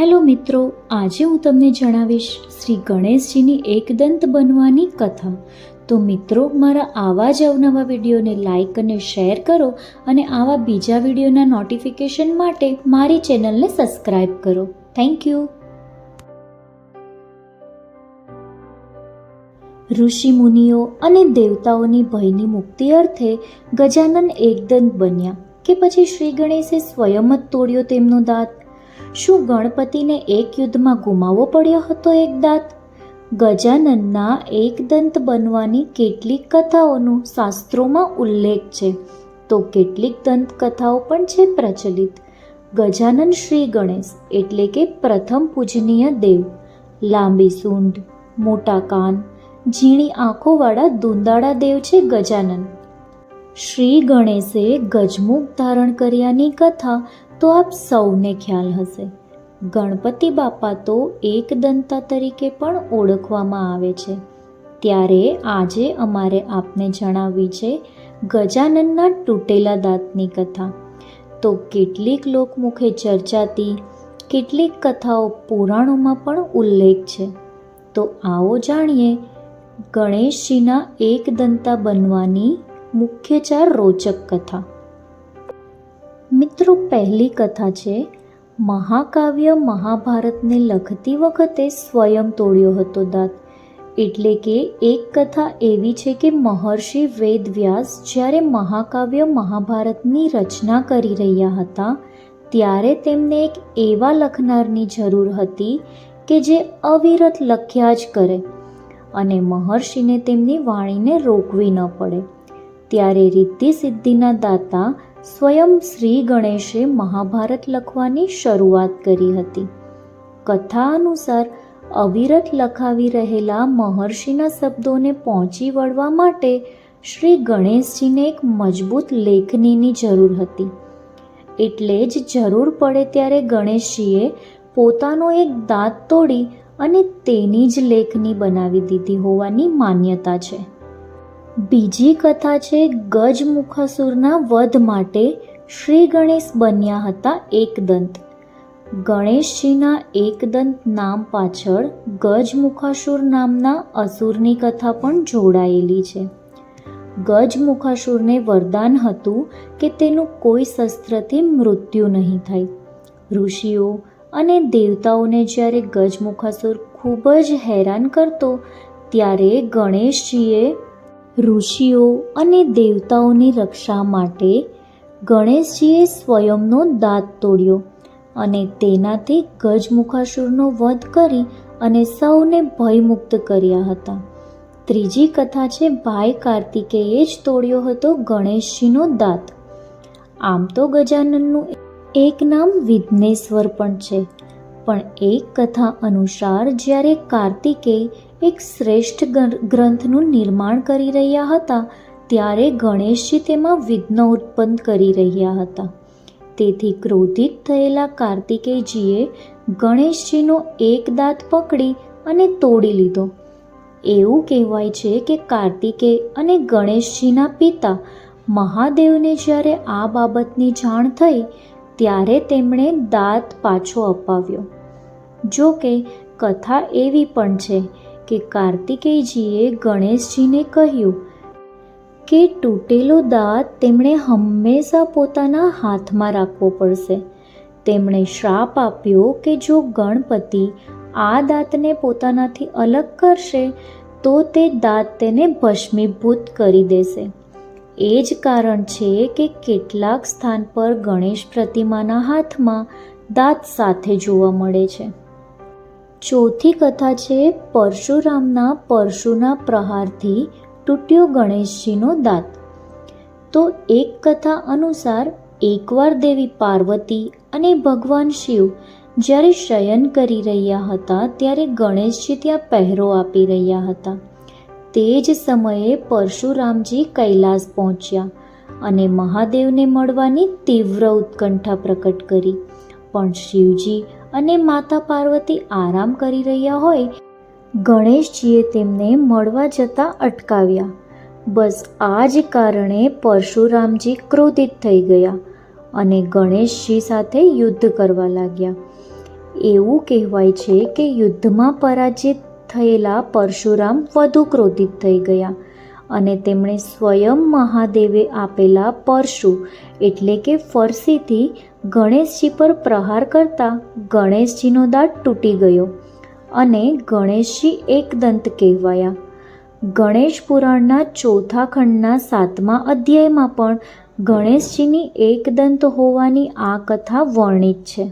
Hello મિત્રો, આજે હું તમને જણાવીશ શ્રી ગણેશજીની એકદંત બનવાની કથા. તો મિત્રો, મારા આવા જ અવનવા વિડીયોને લાઈક અને શેર કરો અને આવા બીજા વિડીયોના નોટિફિકેશન માટે મારી ચેનલને સબસ્ક્રાઈબ કરો. Thank you. ઋષિ મુનિઓ અને દેવતાઓની ભયની મુક્તિ અર્થે ગજાનન એકદંત બન્યા કે પછી શ્રી ગણેશે સ્વયં જ તોડ્યો તેમનો દાંત. શું ગણપતિને એક યુદ્ધમાં ગુમાવવો પડ્યો હતો એક દાંત? ગજાનનના એકદંત બનવાની કેટલીક કથાઓનું શાસ્ત્રોમાં ઉલ્લેખ છે. તો કેટલીક દંત કથાઓ પણ છે પ્રચલિત. ગજાનન શ્રી ગણેશ એટલે કે પ્રથમ પૂજનીય દેવ. લાંબી સૂંઢ, મોટા કાન, ઝીણી આંખોવાળા દુંદાળા દેવ છે ગજાનન. શ્રી ગણેશે ગજમુખ ધારણ કર્યાની કથા તો આપ સૌને ખ્યાલ હશે. ગણપતિ બાપા તો એકદંતા તરીકે પણ ઓળખવામાં આવે છે. ત્યારે આજે અમારે આપને જણાવવી છે ગજાનનના તૂટેલા દાંતની કથા. તો કેટલીક લોકમુખે ચર્ચાતી કેટલીક કથાઓ પુરાણોમાં પણ ઉલ્લેખ છે. તો આવો જાણીએ ગણેશજીના એકદંતા બનવાની મુખ્ય ચાર રોચક કથા. મિત્રો, પહેલી કથા છે, મહાકાવ્ય મહાભારતને લખતી વખતે સ્વયં તોડ્યો હતો દાંત. એટલે કે એક કથા એવી છે કે મહર્ષિ વેદવ્યાસ જ્યારે મહાકાવ્ય મહાભારતની રચના કરી રહ્યા હતા, ત્યારે તેમને એક એવા લખનારની જરૂર હતી કે જે અવિરત લખ્યા જ કરે અને મહર્ષિને તેમની વાણીને રોકવી ન પડે. ત્યારે રિદ્ધિ સિદ્ધિના દાતા સ્વયં શ્રી ગણેશે મહાભારત લખવાની શરૂઆત કરી હતી. કથા અનુસાર અવિરત લખાવી રહેલા મહર્ષિના શબ્દોને પહોંચી વળવા માટે શ્રી ગણેશજીને એક મજબૂત લેખનીની જરૂર હતી. એટલે જ જરૂર પડે ત્યારે ગણેશજીએ પોતાનો એક દાંત તોડી અને તેની જ લેખની બનાવી દીધી હોવાની માન્યતા છે. બીજી કથા છે, ગજમુખાસુરના વધ માટે શ્રી ગણેશ બન્યા હતા એકદંત. ગણેશજીના એકદંત નામ પાછળ ગજમુખાસુર નામના અસુરની કથા પણ જોડાયેલી છે. ગજમુખાસુરને વરદાન હતું કે તેનું કોઈ શસ્ત્રથી મૃત્યુ નહીં થાય. ઋષિઓ અને દેવતાઓને જ્યારે ગજમુખાસુર ખૂબ જ હેરાન કરતો, ત્યારે ગણેશજીએ ઋષિઓ અને દેવતાઓની રક્ષા માટે ગણેશજીએ સ્વયંનો દાંત તોડ્યો અને તેનાથી ગજમુખાસુરનો વધ કરી અને સૌને ભયમુક્ત કર્યા હતા. ત્રીજી કથા છે, ભાઈ કાર્તિકેયે જ તોડ્યો હતો ગણેશજીનો દાંત. આમ તો ગજાનનનું એક નામ વિઘ્નેશ્વર પણ છે. પણ એક કથા અનુસાર જ્યારે કાર્તિકેય એક શ્રેષ્ઠ ગ્રંથનું નિર્માણ કરી રહ્યા હતા, ત્યારે ગણેશજી તેમાં વિઘ્ન ઉત્પન્ન કરી રહ્યા હતા. તેથી ક્રોધિત થયેલા કાર્તિકેયજીએ ગણેશજીનો એક દાંત પકડી અને તોડી લીધો. એવું કહેવાય છે કે કાર્તિકેય અને ગણેશજીના પિતા મહાદેવને જ્યારે આ બાબતની જાણ થઈ, ત્યારે તેમણે દાંત પાછો અપાવ્યો. જો કે, કથા એવી પણ છે કે કાર્તિકેયજીએ ગણેશજીને કહ્યું કે તૂટેલો દાંત તેમણે હંમેશા પોતાના હાથમાં રાખવો પડશે. તેમણે શ્રાપ આપ્યો કે જો ગણપતિ આ દાંતને પોતાનાથી અલગ કરશે, તો તે દાંત તેને ભસ્મીભૂત કરી દેશે. એ જ કારણ છે કે કેટલાક સ્થાન પર ગણેશ પ્રતિમાના હાથમાં દાંત સાથે જોવા મળે છે. ચોથી કથા છે, પરશુરામના પરશુના પ્રહારથી તૂટ્યો ગણેશજીનો દાંત. તો એક કથા અનુસાર એકવાર દેવી પાર્વતી અને ભગવાન શિવ જ્યારે શયન કરી રહ્યા હતા ત્યારે ગણેશજી ત્યાં પહેરો આપી રહ્યા હતા. તે જ સમયે પરશુરામજી કૈલાસ પહોંચ્યા અને મહાદેવને મળવાની તીવ્ર ઉત્કંઠા પ્રકટ કરી. પણ શિવજી અને માતા પાર્વતી આરામ કરી રહ્યા હોય, ગણેશજીએ તેમને મળવા જતાં અટકાવ્યા. બસ આ જ કારણે પરશુરામજી ક્રોધિત થઈ ગયા અને ગણેશજી સાથે યુદ્ધ કરવા લાગ્યા. એવું કહેવાય છે કે યુદ્ધમાં પરાજિત થયેલા પરશુરામ વધુ ક્રોધિત થઈ ગયા અને તેમણે સ્વયં મહાદેવે આપેલા પરશુ એટલે કે ફરસીથી ગણેશજી પર પ્રહાર કરતા ગણેશજીનો દાંત તૂટી ગયો અને ગણેશજી એકદંત કહેવાયા. ગણેશ પુરાણના ચોથા ખંડના સાતમા અધ્યાયમાં પણ ગણેશજીની એકદંત હોવાની આ કથા વર્ણિત છે.